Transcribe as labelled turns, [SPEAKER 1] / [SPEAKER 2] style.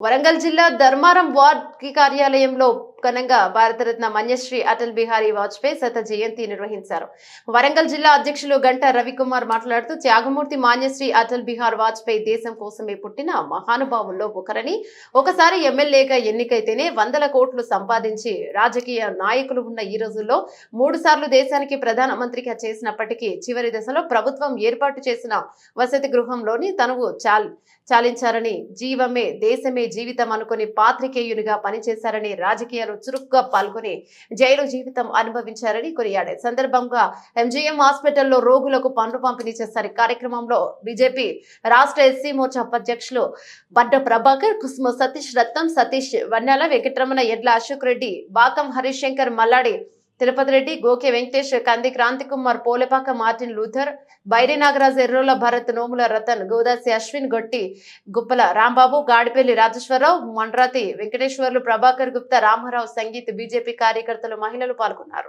[SPEAKER 1] వరంగల్ జిల్లా ధర్మారం వార్డ్కి కార్యాలయంలో ఘనంగా భారతరత్న మన్యశ్రీ అటల్ బిహారీ వాజ్పేయి శత జయంతి నిర్వహించారు. వరంగల్ జిల్లా అధ్యక్షులు గంటా రవికుమార్ మాట్లాడుతూ త్యాగమూర్తి మాన్యశ్రీ అటల్ బిహార్ వాజ్పేయి దేశం కోసమే పుట్టిన మహానుభావుల్లో ఒకరని ఒకసారి ఎమ్మెల్యేగా ఎన్నికైతేనే వందల కోట్లు సంపాదించి రాజకీయ నాయకులు ఉన్న ఈ రోజుల్లో మూడు సార్లు దేశానికి ప్రధానమంత్రిగా చేసినప్పటికీ చివరి దశలో ప్రభుత్వం ఏర్పాటు చేసిన వసతి గృహంలోని తనువు చాల్ చాలించారని జీవమే దేశమే జీవితం అనుకుని పాత్రికేయునిగా పనిచేశారని రాజకీయాలు చురుగ్గా పాల్గొని జైలు జీవితం అనుభవించారని కొనియాడారు. సందర్భంగా ఎంజీఎం హాస్పిటల్లో రోగులకు పనులు పంపిణీ చేశారు. కార్యక్రమంలో బీజేపీ రాష్ట్ర ఎస్సీ మోర్చా ఉపాధ్యక్షులు బడ్డ ప్రభాకర్ కుసుమ సతీష్ రత్నం సతీష్ వన్యాల వెంకటరమణ ఎడ్ల Ashok Reddy Bakam Harishankar Malladi Tirupati Reddy Goke Venkatesh Kandi Kranthikumar Polepaka Martin Luther Bairi Nagaraj Errola Bharat Nomula Ratan Godasi Ashwin Gotti Guppala Rambabu Gadipalli Rajeswararao Mandrathi Venkateswarlu Prabhakar Gupta Ramarao Sangeeth BJP కార్యకర్తలు మహిళలు పాల్గొన్నారు.